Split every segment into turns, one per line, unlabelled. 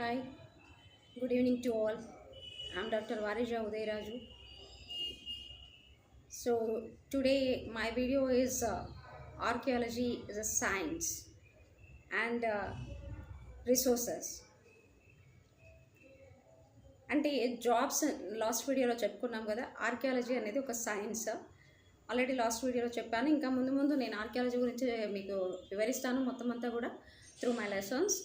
Hi good evening to all I'm doctor Varija Udayaraju so today my video is archaeology is a science and resources అంటే jobs last వీడియోలో చెప్పుకున్నాం కదా archaeology అనేది ఒక science already last వీడియోలో చెప్పాను. ఇంకా ముందు ముందు నేను ఆర్కియాలజీ గురించి మీకు వివరిస్తాను మొత్తం అంతా కూడా త్రూ మై లెసన్స్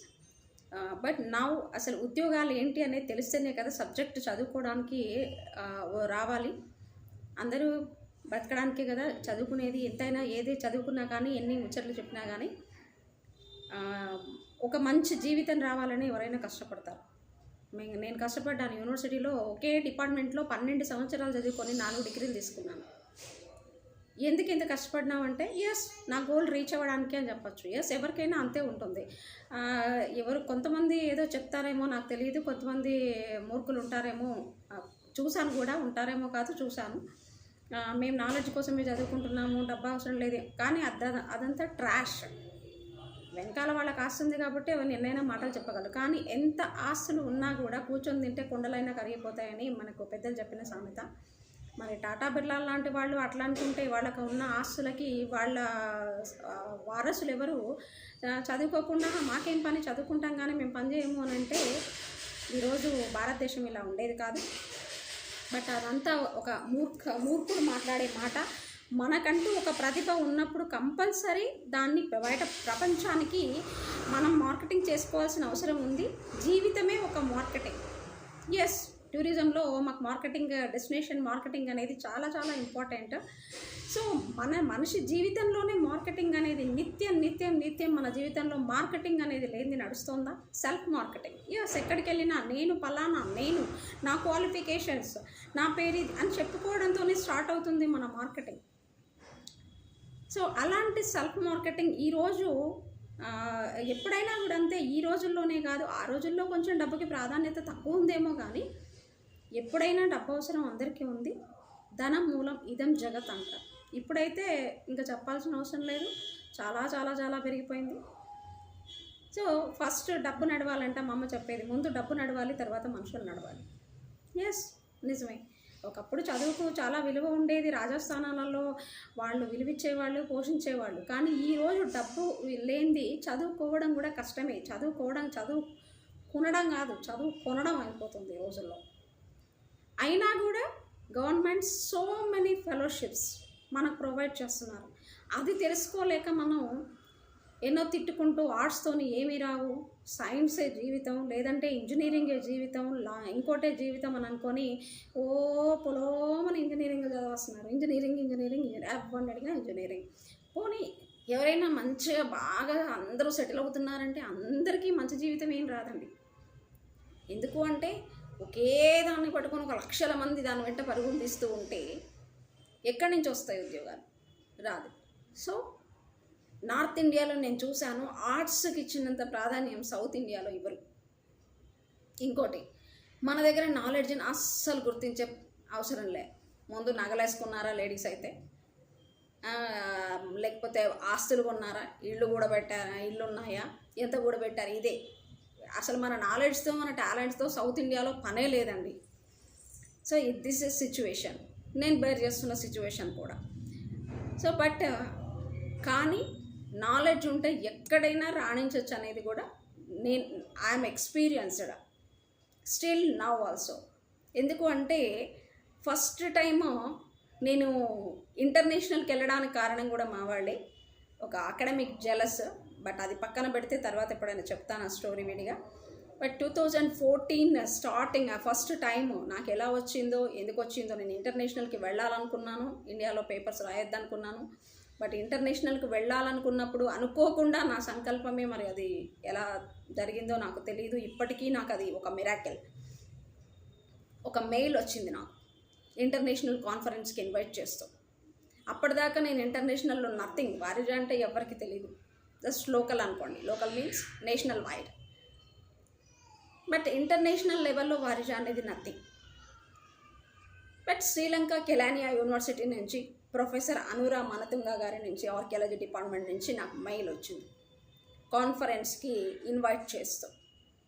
బట్ నా అసలు ఉద్యోగాలు ఏంటి అనేది తెలిస్తేనే కదా సబ్జెక్ట్ చదువుకోవడానికి రావాలి. అందరూ బ్రతకడానికే కదా చదువుకునేది. ఎంతైనా ఏది చదువుకున్నా కానీ ఎన్ని ముచ్చట్లు చెప్పినా కానీ ఒక మంచి జీవితం రావాలని ఎవరైనా కష్టపడతారు. నేను కష్టపడ్డాను. యూనివర్సిటీలో ఒకే డిపార్ట్మెంట్లో పన్నెండు సంవత్సరాలు చదువుకొని నాలుగు డిగ్రీలు తీసుకున్నాను. ఎందుకు ఇంత కష్టపడినామంటే ఎస్ నా గోల్ రీచ్ అవ్వడానికి అని చెప్పొచ్చు. ఎస్ ఎవరికైనా అంతే ఉంటుంది. ఎవరు కొంతమంది ఏదో చెప్తారేమో నాకు తెలియదు. కొంతమంది మూర్ఖులు ఉంటారేమో చూశాను కూడా. ఉంటారేమో కాదు చూశాను. మేము నాలెడ్జ్ కోసమే చదువుకుంటున్నాము డబ్బా అవసరం లేదు. కానీ అద అదంతా ట్రాష్ వెనకాల వాళ్ళకి ఆస్తి ఉంది కాబట్టి అవన్నీ ఎన్నైనా మాటలు చెప్పగలరు. కానీ ఎంత ఆస్తులు ఉన్నా కూడా కూర్చొని తింటే కొండలైనా కరిగిపోతాయని మనకు పెద్దలు చెప్పిన సామెత. మరి టాటా బిర్లా లాంటి వాళ్ళు అట్లా అనుకుంటే వాళ్ళకు ఉన్న ఆస్తులకి వాళ్ళ వారసులు ఎవరు? చదువుకోకుండా మాకేం పని? చదువుకుంటాం కానీ మేము పని చేయము అని అంటే ఈరోజు భారతదేశం ఇలా ఉండేది కాదు. బట్ అదంతా ఒక మూర్ఖ మూర్ఖుడు మాట్లాడే మాట. మనకంటూ ఒక ప్రతిభ ఉన్నప్పుడు కంపల్సరీ దాన్ని బయట ప్రపంచానికి మనం మార్కెటింగ్ చేసుకోవాల్సిన అవసరం ఉంది. జీవితమే ఒక మార్కెటింగ్. ఎస్ టూరిజంలో మాకు మార్కెటింగ్ డెస్టినేషన్ మార్కెటింగ్ అనేది చాలా చాలా ఇంపార్టెంట్. సో మన మనిషి జీవితంలోనే మార్కెటింగ్ అనేది నిత్యం నిత్యం నిత్యం మన జీవితంలో మార్కెటింగ్ అనేది లేనిది నడుస్తుందా? Self marketing. ఎస్ ఎక్కడికి వెళ్ళినా నేను పలానా నేను నా క్వాలిఫికేషన్స్ నా పేరు ఇది అని చెప్పుకోవడంతోనే స్టార్ట్ అవుతుంది మన మార్కెటింగ్. సో అలాంటి సెల్ఫ్ మార్కెటింగ్ ఈరోజు ఎప్పుడైనా కూడా అంతే ఈ రోజుల్లోనే కాదు ఆ రోజుల్లో కొంచెం డబ్బుకి ప్రాధాన్యత తక్కువ ఉందేమో కానీ ఎప్పుడైనా డబ్బు అవసరం అందరికీ ఉంది. ధనం మూలం ఇదం జగత్ అంట. ఇప్పుడైతే ఇంకా చెప్పాల్సిన అవసరం లేదు. చాలా చాలా చాలా పెరిగిపోయింది. సో ఫస్ట్ డబ్బు నడవాలంటే మా అమ్మ చెప్పేది. ముందు డబ్బు నడవాలి తర్వాత మనుషులు నడవాలి. ఎస్ నిజమే. ఒకప్పుడు చదువుకు చాలా విలువ ఉండేది రాజస్థానాలలో. వాళ్ళు విలువిచ్చేవాళ్ళు పోషించేవాళ్ళు. కానీ ఈరోజు డబ్బు లేనిది చదువుకోవడం కూడా కష్టమే. చదువుకోవడం చదువు కొనడం కాదు చదువు కొనడం అయిపోతుంది ఈ రోజుల్లో. అయినా కూడా గవర్నమెంట్ సో మెనీ ఫెలోషిప్స్ మనకు ప్రొవైడ్ చేస్తున్నారు. అది తెలుసుకోలేక మనం ఎన్నో తిట్టుకుంటూ ఆర్ట్స్తోని ఏమీ రావు. సైన్సే జీవితం లేదంటే ఇంజనీరింగే జీవితం లా ఇంకోటే జీవితం అని అనుకొని ఓ పొలోమని ఇంజనీరింగ్ చదవస్తున్నారు. ఇంజనీరింగ్ ఇంజనీరింగ్ ఇంజనీరింగ్ ఎవరిని అడిగినా ఇంజనీరింగ్ పోనీ ఎవరైనా మంచిగా బాగా అందరూ సెటిల్ అవుతున్నారంటే అందరికీ మంచి జీవితం ఏం రాదండి. ఎందుకు అంటే ఒకే దాన్ని పట్టుకొని ఒక లక్షల మంది దాని వెంట పరుగులు తీస్తూ ఉంటే ఎక్కడి నుంచి వస్తాయి ఉద్యోగాలు? రాదు. సో నార్త్ ఇండియాలో నేను చూశాను ఆర్ట్స్కి ఇచ్చినంత ప్రాధాన్యం సౌత్ ఇండియాలో ఇవ్వరు ఇంకోటి మన దగ్గర నాలెడ్జ్ని అస్సలు గుర్తించే అవసరం లే. ముందు నగలేసుకున్నారా లేడీస్ అయితే? లేకపోతే ఆస్తులు కొన్నారా? ఇళ్ళు కూడా పెట్టారా ఇళ్ళు ఉన్నాయా ఎంత కూడా పెట్టారు ఇదే. అసలు మన నాలెడ్జ్తో మన టాలెంట్స్తో సౌత్ ఇండియాలో పనే లేదండి. సో దిస్ ఇస్ సిచ్యువేషన్ నేను బేర్ చేస్తున్న సిచ్యువేషన్ కూడా. సో బట్ uh, కానీ నాలెడ్జ్ ఉంటే ఎక్కడైనా రాణించవచ్చు అనేది కూడా నేను I'm experienced still now also ఎందుకు అంటే ఫస్ట్ టైము నేను ఇంటర్నేషనల్కి వెళ్ళడానికి కారణం కూడా మా వాళ్ళే. ఒక అకాడమిక్ జెలస్ బట్ అది పక్కన పెడితే తర్వాత ఎప్పుడైనా చెప్తాను ఆ స్టోరీ విడిగా. But two thousand fourteen starting ఆ ఫస్ట్ టైం నాకు ఎలా వచ్చిందో ఎందుకు వచ్చిందో నేను ఇంటర్నేషనల్కి వెళ్ళాలనుకున్నాను. ఇండియాలో పేపర్స్ రాయొద్దనుకున్నాను. బట్ ఇంటర్నేషనల్కి వెళ్ళాలనుకున్నప్పుడు అనుకోకుండా నా సంకల్పమే మరి అది ఎలా జరిగిందో నాకు తెలియదు ఇప్పటికీ నాకు అది ఒక మిరాకిల్ ఒక మెయిల్ వచ్చింది నాకు ఇంటర్నేషనల్ కాన్ఫరెన్స్కి ఇన్వైట్ చేస్తూ. అప్పటిదాకా నేను ఇంటర్నేషనల్లో నథింగ్ వారి అంటే ఎవరికి తెలియదు జస్ట్ లోకల్ అనుకోండి. Local means national wide. But international లెవెల్లో వారిజ అనేది nothing. But Sri Lanka Kelaniya university నుంచి ప్రొఫెసర్ అనురా మనతుంగ గారి నుంచి ఆర్కియాలజీ డిపార్ట్మెంట్ నుంచి నాకు మెయిల్ వచ్చింది. కాన్ఫరెన్స్కి ఇన్వైట్ చేస్తూ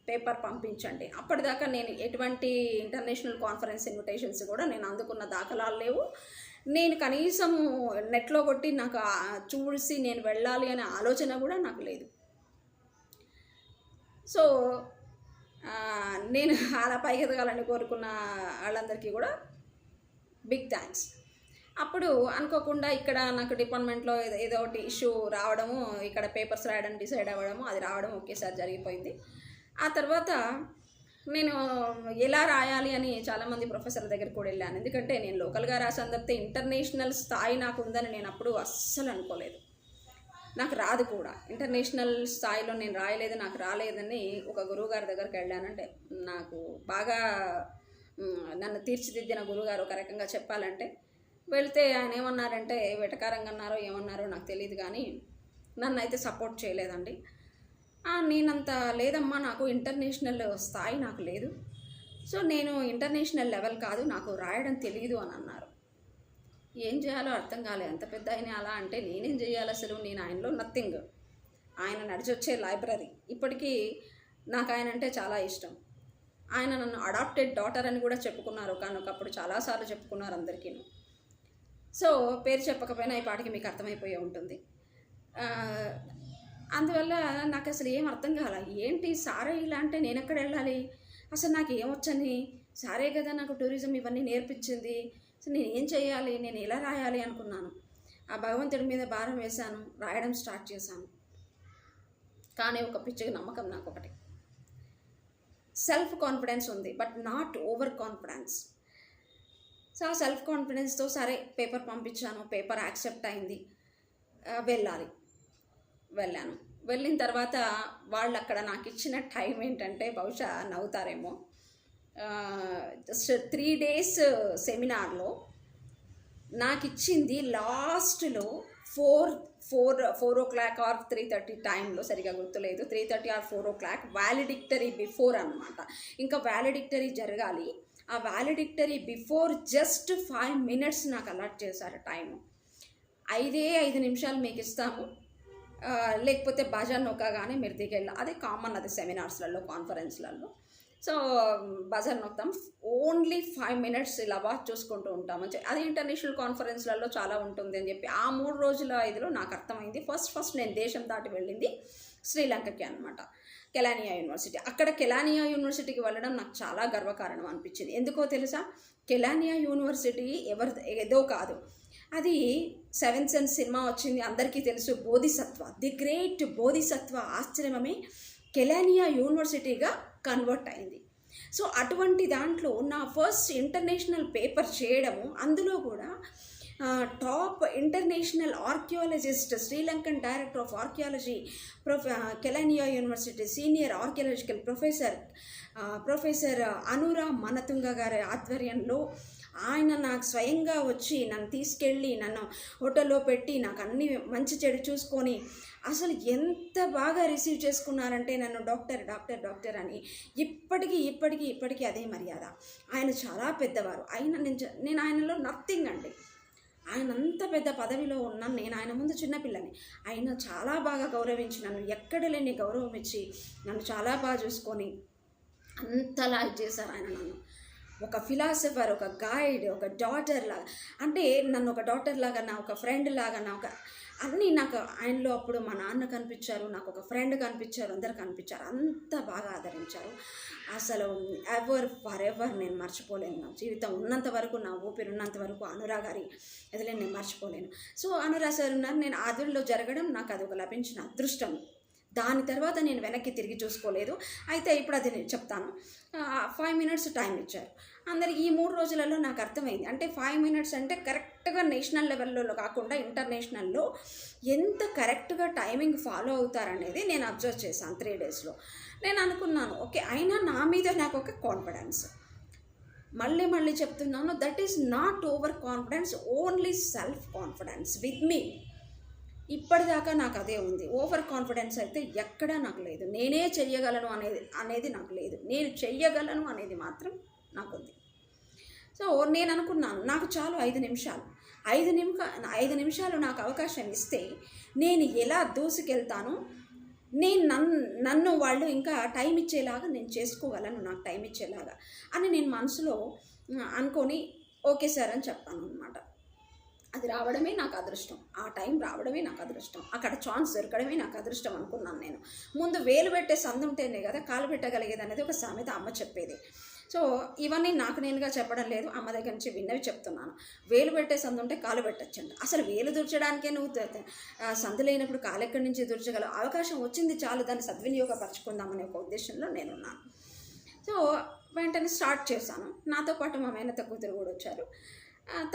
పేపర్ పంపించండి. అప్పటిదాకా నేను ఎటువంటి ఇంటర్నేషనల్ కాన్ఫరెన్స్ ఇన్విటేషన్స్ కూడా నేను అందుకున్న దాఖలాలు లేవు. నేను కనీసం నెట్లో కొట్టి నాకు చూసి నేను వెళ్ళాలి అనే ఆలోచన కూడా నాకు లేదు. సో నేను అలా పైకి ఎదగాలని కోరుకున్న వాళ్ళందరికీ కూడా బిగ్ థ్యాంక్స్ అప్పుడు అనుకోకుండా ఇక్కడ నాకు డిపార్ట్మెంట్లో ఏదో ఒకటి ఇష్యూ రావడము ఇక్కడ పేపర్స్ రాయడం డిసైడ్ అవ్వడము అది రావడం ఒకేసారి జరిగిపోయింది. ఆ తర్వాత నేను ఎలా రాయాలి అని చాలామంది ప్రొఫెసర్ల దగ్గర కూడా వెళ్ళాను. ఎందుకంటే నేను లోకల్గా రాసాను తప్పితే ఇంటర్నేషనల్ స్థాయి నాకు ఉందని నేను అప్పుడు అస్సలు అనుకోలేదు. నాకు రాదు కూడా. ఇంటర్నేషనల్ స్థాయిలో నేను రాయలేదు నాకు రాలేదని ఒక గురువు గారి దగ్గరికి వెళ్ళానంటే నాకు బాగా నన్ను తీర్చిదిద్దిన గురువుగారు ఒక రకంగా చెప్పాలంటే వెళ్తే ఆయన ఏమన్నారంటే వెటకారంగా అన్నారో ఏమన్నారో నాకు తెలియదు కానీ నన్ను అయితే సపోర్ట్ చేయలేదండి. నేనంత లేదమ్మా నాకు ఇంటర్నేషనల్ స్థాయి నాకు లేదు. సో నేను ఇంటర్నేషనల్ లెవెల్ కాదు నాకు రాయడం తెలియదు అని అన్నారు. ఏం చేయాలో అర్థం కాలేదు అంత పెద్ద ఆయన అలా అంటే నేనేం చేయాలి అసలు? నేను ఆయనలో నథింగ్ ఆయన నడిచొచ్చే లైబ్రరీ ఇప్పటికీ నాకు ఆయన అంటే చాలా ఇష్టం. ఆయన నన్ను అడాప్టెడ్ డాటర్ అని కూడా చెప్పుకున్నారు కానీ ఒకప్పుడు చాలాసార్లు చెప్పుకున్నారు అందరికీ సో పేరు చెప్పకపోయినా ఈ పాటికి మీకు అర్థమైపోయే ఉంటుంది. అందువల్ల నాకు అసలు ఏం అర్థం కాల. ఏంటి సారే ఇలా అంటే నేను ఎక్కడ వెళ్ళాలి? అసలు నాకు ఏమొచ్చని సారే కదా నాకు టూరిజం ఇవన్నీ నేర్పించింది. అసలు నేను ఏం చేయాలి నేను ఎలా రాయాలి అనుకున్నాను. ఆ భగవంతుడి మీద భారం వేశాను. రాయడం స్టార్ట్ చేశాను. కానీ ఒక పిచ్చిగా నమ్మకం నాకు ఒకటి సెల్ఫ్ కాన్ఫిడెన్స్ ఉంది but not over confidence so ఆ సెల్ఫ్ కాన్ఫిడెన్స్తో సరే పేపర్ పంపించాను. పేపర్ యాక్సెప్ట్ అయింది. వెళ్ళాలి. వెళ్ళాను. వెళ్ళిన తర్వాత వాళ్ళు అక్కడ నాకు ఇచ్చిన టైం ఏంటంటే బహుశా నవ్వుతారేమో. జస్ట్ త్రీ డేస్ సెమినార్లో నాకు ఇచ్చింది లాస్ట్లో four four four o'clock or three thirty టైంలో సరిగా గుర్తులేదు. Three thirty or four o'clock valedictory before అనమాట ఇంకా వ్యాలిడిక్టరీ జరగాలి. ఆ valedictory before just five minutes నాకు అలాట్ చేశారు టైం ఐదే ఐదు నిమిషాలు మీకు ఇస్తాము. లేకపోతే బజార్ నొక్కగానే మీరు దిగెళ్ళ అది కామన్ అది సెమినార్స్లలో కాన్ఫరెన్స్లలో సో బజార్ నొక్తాం ఓన్లీ ఫైవ్ మినిట్స్ ఇలా వాచ్ చూసుకుంటూ ఉంటాం. అని చెప్పి అది ఇంటర్నేషనల్ కాన్ఫరెన్స్లలో చాలా ఉంటుంది అని చెప్పి ఆ మూడు రోజుల ఇదిలో నాకు అర్థమైంది. ఫస్ట్ ఫస్ట్ నేను దేశం దాటి వెళ్ళింది శ్రీలంకకి అనమాట కెలానియా యూనివర్సిటీ. అక్కడ కెలానియా యూనివర్సిటీకి వెళ్ళడం నాకు చాలా గర్వకారణం అనిపించింది. ఎందుకో తెలుసా? కెలానియా యూనివర్సిటీ ఎవరి ఏదో కాదు. అది సెవెన్ సెన్స్ సినిమా వచ్చింది అందరికీ తెలుసు. బోధిసత్వ ది గ్రేట్ బోధిసత్వ ఆశ్రమమే కెలానియా యూనివర్సిటీగా కన్వర్ట్ అయింది. సో అటువంటి దాంట్లో నా ఫస్ట్ ఇంటర్నేషనల్ పేపర్ చేయడము అందులో కూడా top international archaeologist Sri Lankan director of archaeology prof Kelaniya university senior archaeological professor professor Anura Manatunga గారి ఆధ్వర్యంలో ఆయన నాకు స్వయంగా వచ్చి నన్ను తీసుకెళ్ళి నన్ను హోటల్లో పెట్టి నాకు అన్ని మంచి చెడు చూసుకొని అసలు ఎంత బాగా రిసీవ్ చేసుకున్నారంటే నన్ను డాక్టర్ డాక్టర్ డాక్టర్ అని ఇప్పటికీ ఇప్పటికీ ఇప్పటికీ అదే మర్యాద. ఆయన చాలా పెద్దవారు. ఆయన నేను నేను ఆయనలో నథింగ్ అండి. ఆయన అంత పెద్ద పదవిలో ఉన్నాను నేను ఆయన ముందు చిన్నపిల్లని ఆయన చాలా బాగా గౌరవించి నన్ను ఎక్కడ లేని గౌరవం ఇచ్చి నన్ను చాలా బాగా చూసుకొని అంతలా ఇది చేశారు ఆయన నన్ను. ఒక ఫిలాసఫర్ ఒక గైడ్ ఒక డాటర్ లాగా అంటే నన్ను ఒక డాటర్ లాగా నా ఒక ఫ్రెండ్ లాగా నా ఒక అన్నీ నాకు ఆయనలో అప్పుడు మా నాన్న కనిపించారు నాకు ఒక ఫ్రెండ్ కనిపించారు అందరు కనిపించారు అంత బాగా ఆదరించారు. అసలు ఎవర్ ఫర్ ఎవర్ నేను మర్చిపోలేను నా జీవితం ఉన్నంత వరకు నా ఊపిరి ఉన్నంత వరకు అనురా గారి ఎదురు నేను మర్చిపోలేను. సో అనురా సార్ ఉన్నారు నేను ఆదుల్లో జరగడం నాకు అది ఒక లభించిన అదృష్టం. దాని తర్వాత నేను వెనక్కి తిరిగి చూసుకోలేదు. అయితే ఇప్పుడు అది నేను చెప్తాను. ఫైవ్ మినిట్స్ టైం ఇచ్చారు. అందరికి ఈ మూడు రోజులలో నాకు అర్థమైంది. అంటే ఫైవ్ మినిట్స్ అంటే కరెక్ట్గా నేషనల్ లెవెల్లో కాకుండా ఇంటర్నేషనల్లో ఎంత కరెక్ట్గా టైమింగ్ ఫాలో అవుతారనేది నేను అబ్జర్వ్ చేశాను త్రీ డేస్లో నేను అనుకున్నాను ఓకే అయినా నా మీద నాకు ఒక కాన్ఫిడెన్స్ మళ్ళీ మళ్ళీ చెప్తున్నాను that is not over confidence only self confidence with me ఇప్పటిదాకా నాకు అదే ఉంది. ఓవర్ కాన్ఫిడెన్స్ అయితే ఎక్కడా నాకు లేదు. నేనే చెయ్యగలను అనేది అనేది నాకు లేదు. నేను చెయ్యగలను అనేది మాత్రం నాకు ఉంది. సో నేను అనుకున్నాను నాకు చాలు ఐదు నిమిషాలు. ఐదు నిమిష ఐదు నిమిషాలు నాకు అవకాశం ఇస్తే నేను ఎలా దూసుకెళ్తానో? నేను నన్ను నన్ను వాళ్ళు ఇంకా టైం ఇచ్చేలాగా నేను చేసుకోగలను నాకు టైం ఇచ్చేలాగా అని నేను మనసులో అనుకొని ఓకే సార్ అని చెప్పాను అనమాట అది రావడమే నాకు అదృష్టం. ఆ టైం రావడమే నాకు అదృష్టం. అక్కడ ఛాన్స్ దొరకడమే నాకు అదృష్టం అనుకున్నాను నేను. ముందు వేలు పెట్టే సందు ఉంటేనే కదా కాలు పెట్టగలిగేది అనేది ఒక సామెత అమ్మ చెప్పేది. సో ఇవన్నీ నాకు నేనుగా చెప్పడం లేదు. అమ్మ దగ్గర నుంచి విన్నవి చెప్తున్నాను. వేలు పెట్టే సందు ఉంటే కాలు పెట్టచ్చండి అసలు వేలు దుర్చడానికే నువ్వు సందు లేనప్పుడు కాలు ఎక్కడి నుంచి దుర్చగలవు? అవకాశం వచ్చింది చాలు. దాన్ని సద్వినియోగపరచుకుందామనే ఒక ఉద్దేశంలో నేనున్నాను. సో వెంటనే స్టార్ట్ చేశాను. నాతో పాటు మా మేనత కూతురు కూడా వచ్చారు.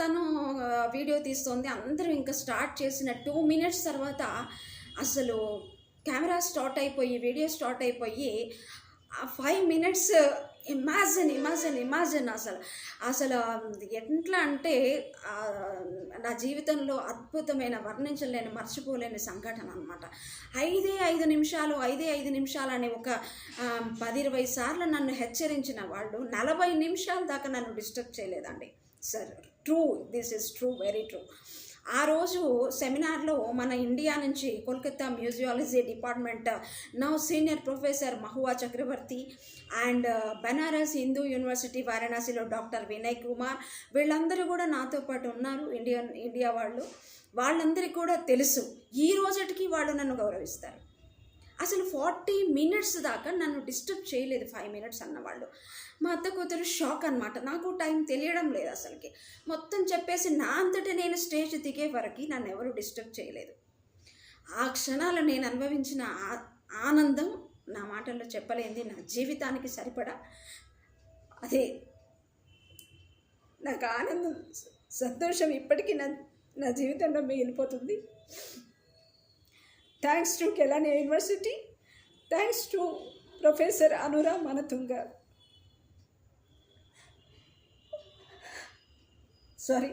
తను వీడియో తీస్తోంది. అందరూ ఇంకా స్టార్ట్ చేసిన టూ మినిట్స్ తర్వాత అసలు కెమెరా స్టార్ట్ అయిపోయి వీడియో స్టార్ట్ అయిపోయి five minutes imagine imagine imagine అసలు. అసలు ఎట్లా అంటే నా జీవితంలో అద్భుతమైన వర్ణించలేని మర్చిపోలేని సంఘటన అనమాట ఐదే ఐదు నిమిషాలు ఐదే ఐదు నిమిషాలు అని ఒక పది ఇరవై సార్లు నన్ను హెచ్చరించిన వాళ్ళు నలభై నిమిషాల దాకా నన్ను డిస్టర్బ్ చేయలేదండి. సరే. True this is true very true ఆ రోజు సెమినార్లో మన ఇండియా నుంచి Kolkata museology department now senior professor Mahua Chakraborty and Banaras Hindu university వారణాసిలో డాక్టర్ వినయ్ కుమార్ వీళ్ళందరూ కూడా నాతో పాటు ఉన్నారు ఇండియన్ ఇండియా వాళ్ళు. వాళ్ళందరికీ కూడా తెలుసు. ఈ రోజుటికి వాళ్ళు నన్ను గౌరవిస్తారు. అసలు ఫార్టీ మినిట్స్ దాకా నన్ను డిస్టర్బ్ చేయలేదు ఫైవ్ మినిట్స్ అన్నవాళ్ళు మా అత్త కూతురు షాక్ అనమాట నాకు టైం తెలియడం లేదు అసలుకి. మొత్తం చెప్పేసి నా అంతటా నేను స్టేజ్ దిగే వరకు నన్ను ఎవరు డిస్టర్బ్ చేయలేదు. ఆ క్షణాలు నేను అనుభవించిన ఆ- ఆనందం నా మాటల్లో చెప్పలేంది. నా జీవితానికి సరిపడా అదే నాకు ఆనందం సంతోషం ఇప్పటికీ నా నా జీవితంలో మిగిలిపోతుంది. Thanks to Kelani university thanks to professor Anura Manatunga sorry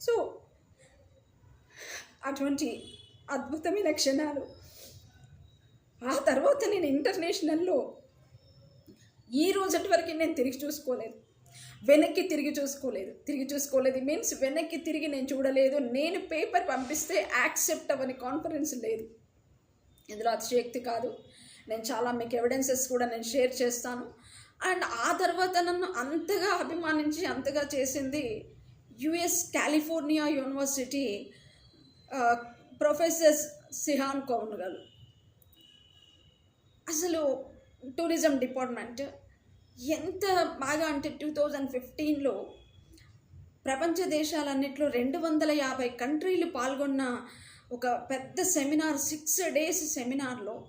so అటువంటి అద్భుతమైన క్షణాలు. ఆ తర్వాత నేను ఇంటర్నేషనల్లో ఈ రోజటి వరకు నేను తిరిగి చూసుకోలేదు. వెనక్కి తిరిగి చూసుకోలేదు. తిరిగి చూసుకోలేదు. మీన్స్ వెనక్కి తిరిగి నేను చూడలేదు. నేను పేపర్ పంపిస్తే యాక్సెప్ట్ అవ్వని కాన్ఫిడెన్స్ లేదు. ఇందులో అతిశయోక్తి కాదు. నేను చాలా మీకు ఎవిడెన్సెస్ కూడా నేను షేర్ చేస్తాను. అండ్ ఆ తర్వాత నన్ను అంతగా అభిమానించి అంతగా చేసింది యుఎస్ కాలిఫోర్నియా యూనివర్సిటీ ప్రొఫెసర్ సిహాన్ కౌన్ గారు. అసలు టూరిజం డిపార్ట్మెంట్ ఎంత బాగా అంటే టూ థౌజండ్ ఫిఫ్టీన్లో ప్రపంచ దేశాలన్నింటిలో రెండు వందల యాభై కంట్రీలు పాల్గొన్న ఒక పెద్ద సెమినార్ సిక్స్ డేస్ సెమినార్లో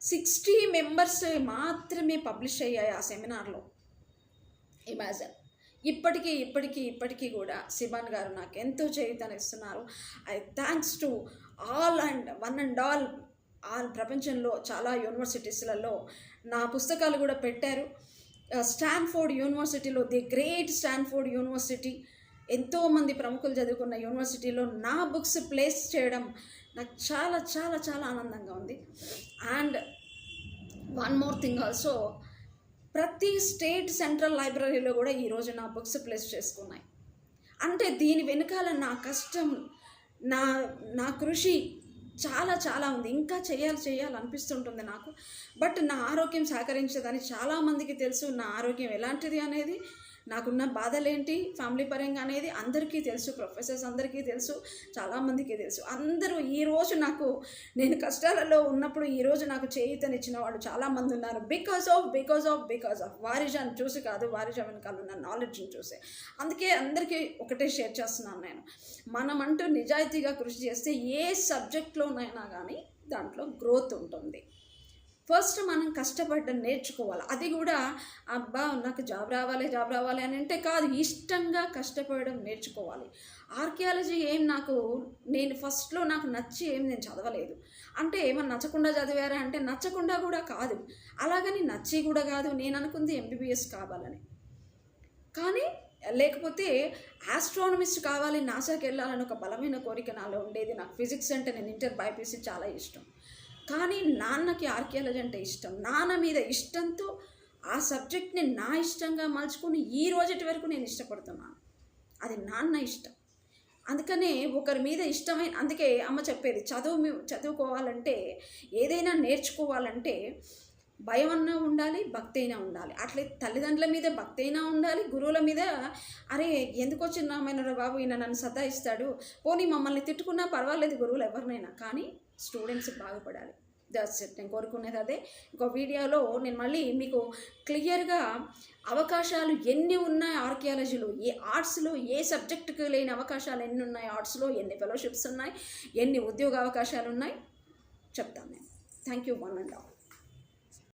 సిక్స్టీ మెంబర్స్ మాత్రమే పబ్లిష్ అయ్యాయి ఆ సెమినార్లో. ఇమాజిన్ ఇప్పటికీ ఇప్పటికీ ఇప్పటికీ కూడా శివాన్ గారు నాకు ఎంతో చేయుతనిస్తున్నారు I thanks to all and one and all all ప్రపంచంలో చాలా యూనివర్సిటీస్లలో నా పుస్తకాలు కూడా పెట్టారు. స్టాన్ఫోర్డ్ యూనివర్సిటీలో ది గ్రేట్ స్టాన్ఫోర్డ్ యూనివర్సిటీ ఎంతోమంది ప్రముఖులు చదువుకున్న యూనివర్సిటీలో నా బుక్స్ ప్లేస్ చేయడం నాకు చాలా చాలా చాలా ఆనందంగా ఉంది. And one more thing also ప్రతి స్టేట్ సెంట్రల్ లైబ్రరీలో కూడా ఈరోజు నా బుక్స్ ప్లేస్ చేసుకున్నాయి. అంటే దీని వెనకాల నా కష్టం నా నా కృషి చాలా చాలా ఉంది. ఇంకా చేయాలి చేయాలి అనిపిస్తుంటుంది నాకు. బట్ నా ఆరోగ్యం సహకరించదని చాలామందికి తెలుసు. నా ఆరోగ్యం ఎలాంటిది అనేది నాకున్న బాధలేంటి? ఫ్యామిలీ పరంగా అనేది అందరికీ తెలుసు ప్రొఫెసర్స్ అందరికీ తెలుసు చాలామందికి తెలుసు. అందరూ ఈ రోజు నాకు నేను కష్టాలలో ఉన్నప్పుడు ఈ రోజు నాకు చేయితనిచ్చిన వాళ్ళు చాలామంది ఉన్నారు. Because of because of because of వారిజాన్ని చూసి కాదు వారిజా వెనకాల ఉన్న నాలెడ్జ్ని చూసి. అందుకే అందరికీ ఒకటే షేర్ చేస్తున్నాను నేను. మనమంటూ నిజాయితీగా కృషి చేస్తే ఏ సబ్జెక్ట్లోనైనా కానీ దాంట్లో గ్రోత్ ఉంటుంది. ఫస్ట్ మనం కష్టపడ్డం నేర్చుకోవాలి. అది కూడా అబ్బా నాకు జాబ్ రావాలి జాబ్ రావాలి అని అంటే కాదు ఇష్టంగా కష్టపడడం నేర్చుకోవాలి. ఆర్కియాలజీ ఏం నాకు నేను ఫస్ట్లో నాకు నచ్చి ఏం నేను చదవలేదు. అంటే ఏమన్నా నచ్చకుండా చదివారా అంటే నచ్చకుండా కూడా కాదు. అలాగని నచ్చి కూడా కాదు నేను అనుకుంది ఎంబీబీఎస్ కావాలని. కానీ లేకపోతే ఆస్ట్రానమిస్ట్ కావాలి నాసాకి వెళ్ళాలని ఒక బలమైన కోరిక నాలో ఉండేది. నాకు ఫిజిక్స్ అంటే నేను ఇంటర్ బైపీసీ చాలా ఇష్టం. కానీ నాన్నకి ఆర్కియాలజీ అంటే ఇష్టం. నాన్న మీద ఇష్టంతో ఆ సబ్జెక్ట్ని నా ఇష్టంగా మలుచుకొని ఈ రోజటి వరకు నేను ఇష్టపడుతున్నాను. అది నాన్న ఇష్టం. అందుకనే ఒకరి మీద ఇష్టమైన అందుకే అమ్మ చెప్పేది చదువు చదువుకోవాలంటే ఏదైనా నేర్చుకోవాలంటే భయం అన్నా ఉండాలి భక్తి అయినా ఉండాలి. అట్లే తల్లిదండ్రుల మీద భక్తి అయినా ఉండాలి గురువుల మీద అరే ఎందుకు వచ్చిన బాబు ఈయన నన్ను సతాయిస్తాడు. పోనీ మమ్మల్ని తిట్టుకున్నా పర్వాలేదు గురువులు ఎవరినైనా. కానీ స్టూడెంట్స్ బాగుపడాలి. దట్స్ ఇట్ నేను కోరుకునేది అదే. ఇంకో వీడియోలో నేను మళ్ళీ మీకు క్లియర్గా అవకాశాలు ఎన్ని ఉన్నాయి ఆర్కియాలజీలో? ఏ ఆర్ట్స్లో ఏ సబ్జెక్టుకు లేని అవకాశాలు ఎన్ని ఉన్నాయి? ఆర్ట్స్లో ఎన్ని ఫెలోషిప్స్ ఉన్నాయి? ఎన్ని ఉద్యోగ అవకాశాలు ఉన్నాయి? చెప్తాను నేను. Thank you one and all